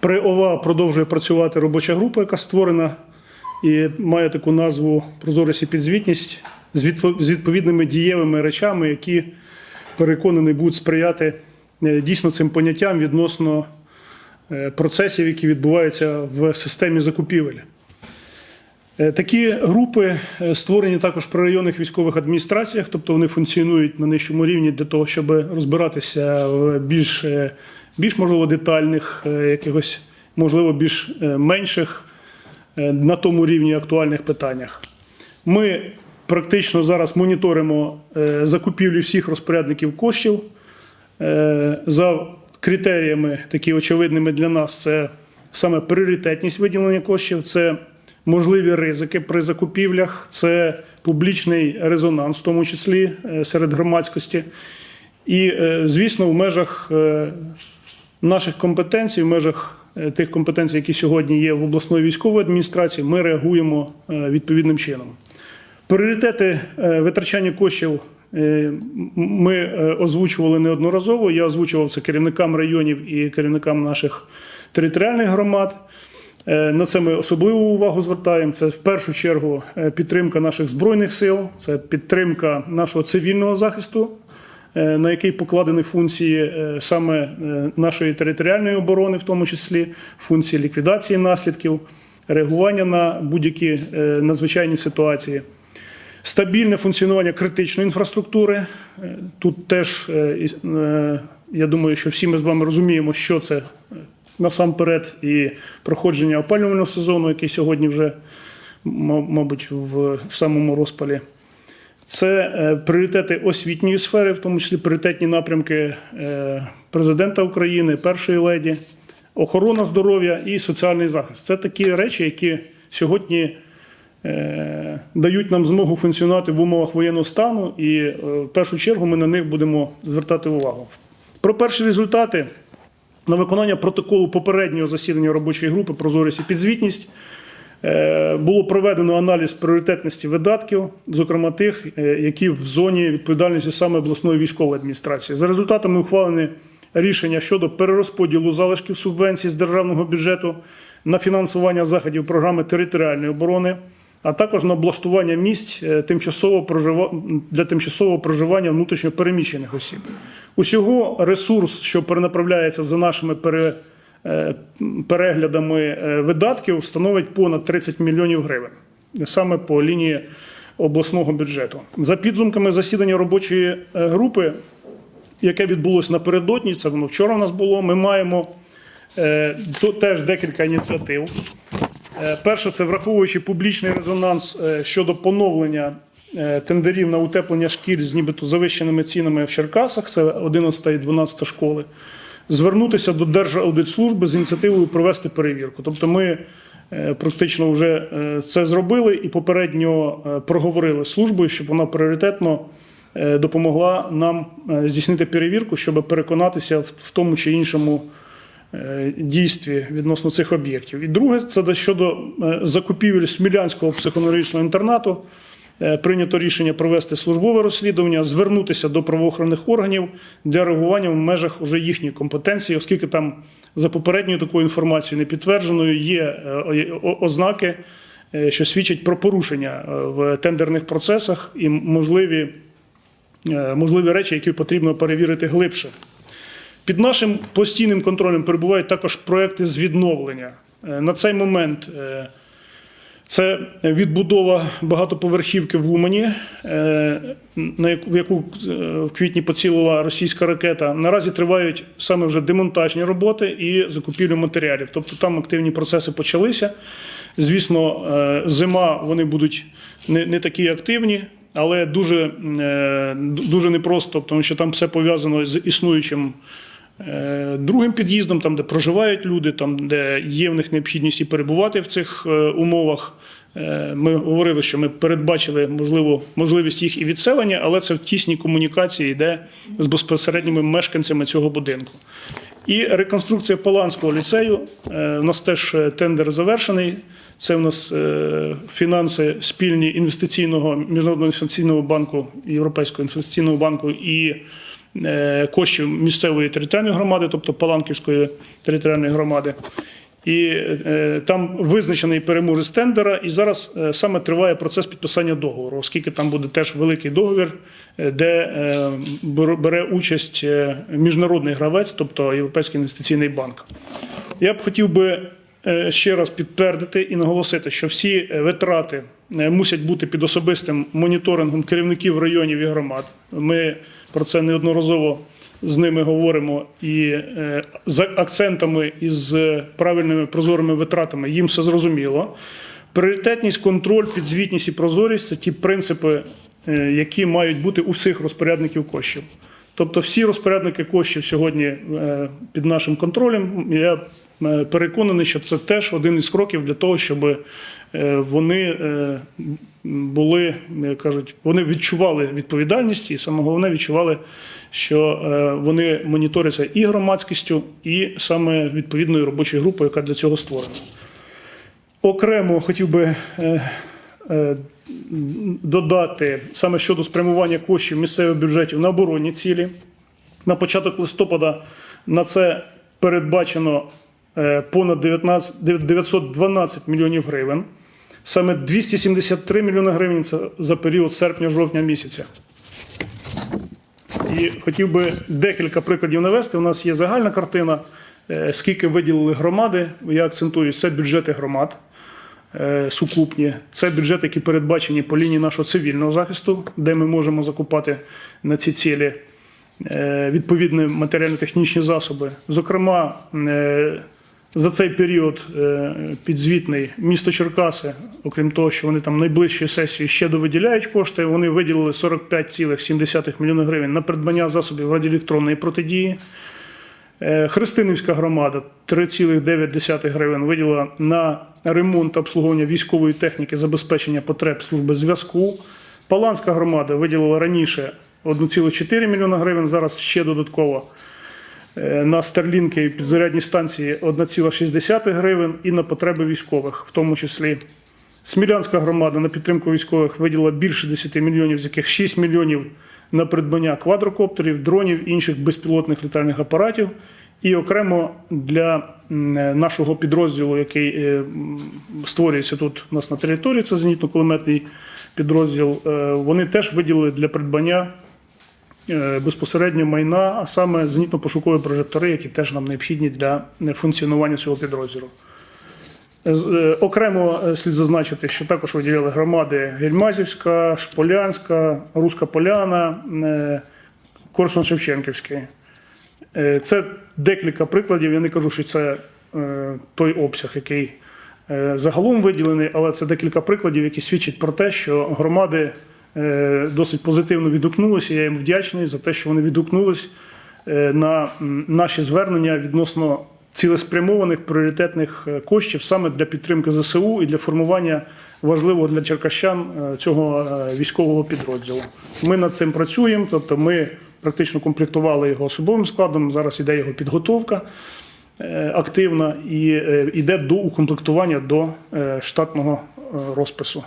При ОВА продовжує працювати робоча група, яка створена і має таку назву Прозорість і підзвітність з відповідними дієвими речами, які переконаний будуть сприяти е, дійсно цим поняттям відносно е, процесів, які відбуваються в системі закупівель. Е, Такі групи створені також при районних військових адміністраціях, тобто вони функціонують на нижчому рівні для того, щоб розбиратися в більш, більш можливо детальних, е, якихось, можливо, більш е, менших е, на тому рівні актуальних питаннях. Ми практично зараз моніторимо закупівлі всіх розпорядників коштів. За критеріями, такі очевидними для нас, це саме пріоритетність виділення коштів, це можливі ризики при закупівлях, це публічний резонанс, в тому числі серед громадськості. І, звісно, в межах наших компетенцій, в межах е, тих компетенцій, які сьогодні є в обласної військової адміністрації, ми реагуємо е, відповідним чином. Пріоритети е, витрачання коштів ми озвучували неодноразово. Я озвучував це керівникам районів і керівникам наших територіальних громад. На це ми особливу увагу звертаємо. Це в першу чергу підтримка наших збройних сил, це підтримка нашого цивільного захисту, на який покладені функції е, саме е, нашої територіальної оборони, в тому числі функції ліквідації наслідків, реагування на будь-які е, надзвичайні ситуації. Стабільне функціонування критичної інфраструктури. Е, Тут теж, е, е, я думаю, що всі ми з вами розуміємо, що це е, насамперед і проходження опалювального сезону, який сьогодні вже, мабуть, в самому розпалі. Це е, пріоритети освітньої сфери, в тому числі пріоритетні напрямки е, президента України, першої леді, охорона здоров'я і соціальний захист. Це такі речі, які сьогодні е, дають нам змогу функціонувати в умовах воєнного стану, і в першу чергу ми на них будемо звертати увагу. Про перші результати на виконання протоколу попереднього засідання робочої групи Прозорість і підзвітність. Е, Було проведено аналіз пріоритетності видатків, зокрема тих, е, які в зоні відповідальності саме обласної військової адміністрації. За результатами ухвалені рішення щодо перерозподілу залишків субвенцій з державного бюджету на фінансування заходів програми територіальної оборони, а також на облаштування місць е, для тимчасового проживання внутрішньо переміщених осіб. Усього ресурс, що перенаправляється за нашими пере е, переглядами е, видатків становить понад 30 мільйонів гривень саме по лінії обласного бюджету. За підсумками засідання робочої е, групи, яке відбулося напередодні, це воно вчора у нас було. Ми маємо е, теж декілька ініціатив. Е, Перше, це враховуючи публічний резонанс е, щодо поновлення е, тендерів на утеплення шкіль з нібито завищеними цінами в Черкасах, це 11 і 12 школи, звернутися до Держаудитслужби з ініціативою провести перевірку. Тобто ми е, практично вже е, це зробили і попередньо е, проговорили службою, щоб вона пріоритетно допомогла нам здійснити перевірку, щоб переконатися в тому чи іншому дійстві відносно цих об'єктів. І друге, це щодо закупівель Смілянського психоневрологічного інтернату. Е, Прийнято рішення провести службове розслідування, звернутися до правоохоронних органів для реагування в межах уже їхньої компетенції, оскільки там за попередньою такою інформацією не підтвердженою є е, ознаки, е, що свідчать про порушення в тендерних процесах і можливі, можливі речі, які потрібно перевірити глибше. Під нашим постійним контролем перебувають також проекти з відновлення. На цей момент це відбудова багатоповерхівки в Умані, е, в яку е, в квітні поцілила російська ракета. Наразі тривають саме вже демонтажні роботи і закупівлю матеріалів. Тобто там активні процеси почалися. Звісно, е, зима вони будуть не, не такі активні, але дуже, дуже непросто, тому що там все пов'язано з існуючим. Е, Другим під'їздом, там, де проживають люди, там, де є в них необхідність і перебувати в цих е, умовах. Е, Ми говорили, що ми передбачили можливо, можливість їх і відселення, але це в тісній комунікації йде з безпосередніми мешканцями цього будинку. І реконструкція Поланського ліцею. У нас теж тендер завершений. Це у нас фінанси спільні інвестиційного міжнародного інвестиційного банку, Європейського інвестиційного банку і коштів місцевої територіальної громади, тобто Паланківської територіальної громади. І е, там визначений переможець тендера, і зараз е, саме триває процес підписання договору, оскільки там буде теж великий договір, е, де е, бере- участь е, міжнародний гравець, тобто Європейський інвестиційний банк. Я б хотів би е, ще раз підтвердити і наголосити, що всі е, витрати е, мусять бути під особистим моніторингом керівників районів і громад. Ми про це неодноразово з ними говоримо і е, з акцентами і з правильними прозорими витратами їм все зрозуміло. Пріоритетність, контроль, підзвітність і прозорість це ті принципи, е, які мають бути у всіх розпорядників коштів. Тобто всі розпорядники коштів сьогодні е, під нашим контролем. Я е, переконаний, що це теж один із кроків для того, щоб е, вони е, були, як кажуть, вони відчували відповідальність і саме головне відчували, що е, вони моніторяться і громадськістю, і саме відповідною робочою групою, яка для цього створена. Окремо хотів би е, е, додати саме щодо спрямування коштів місцевих бюджетів на оборонні цілі. На початок листопада на це передбачено е, понад 19, 912 мільйонів гривень. Саме 273 мільйони гривень це за період серпня-жовтня місяця. І хотів би декілька прикладів навести. У нас є загальна картина, е, скільки виділили громади. Я акцентую, це бюджети громад е, сукупні. Це бюджети, які передбачені по лінії нашого цивільного захисту, де ми можемо закупати на ці цілі е, відповідні матеріально-технічні засоби. Зокрема, е, за цей період е, підзвітний місто Черкаси, окрім того, що вони там найближчої сесії ще довиділяють кошти, вони виділили 45,7 млн гривень на придбання засобів радіоелектронної протидії. Е, Христинівська громада 3,9 гривень виділила на ремонт обслуговування військової техніки, забезпечення потреб служби зв'язку. Паланська громада виділила раніше 1,4 мільйона гривень, зараз ще додатково на старлінки і підзарядні станції 1,6 гривень і на потреби військових, в тому числі. Смілянська громада на підтримку військових виділила більше 10 мільйонів, з яких 6 мільйонів на придбання квадрокоптерів, дронів, інших безпілотних літальних апаратів. І окремо для нашого підрозділу, який е, створюється тут у нас на території, це зенітно-кулеметний підрозділ. е, Вони теж виділили для придбання е, безпосередньо майна, а саме зенітно-пошукові прожектори, які теж нам необхідні для е, функціонування цього підрозділу. Е, Окремо е, слід зазначити, що також виділяли громади Гельмазівська, Шполянська, Руська Поляна, е, Корсун-Шевченківський. Е, Це декілька прикладів. Я не кажу, що це е, той обсяг, який е, загалом виділений, але це декілька прикладів, які свідчать про те, що громади е, досить позитивно відгукнулися. Я їм вдячний за те, що вони відгукнулись е, на наші звернення відносно цілеспрямованих пріоритетних е, коштів саме для підтримки ЗСУ і для формування важливого для черкащан е, цього е, військового підрозділу. Ми над цим працюємо, тобто ми практично комплектували його особовим складом. Зараз іде його підготовка е, активна і е, йде до укомплектування до е, штатного е, розпису.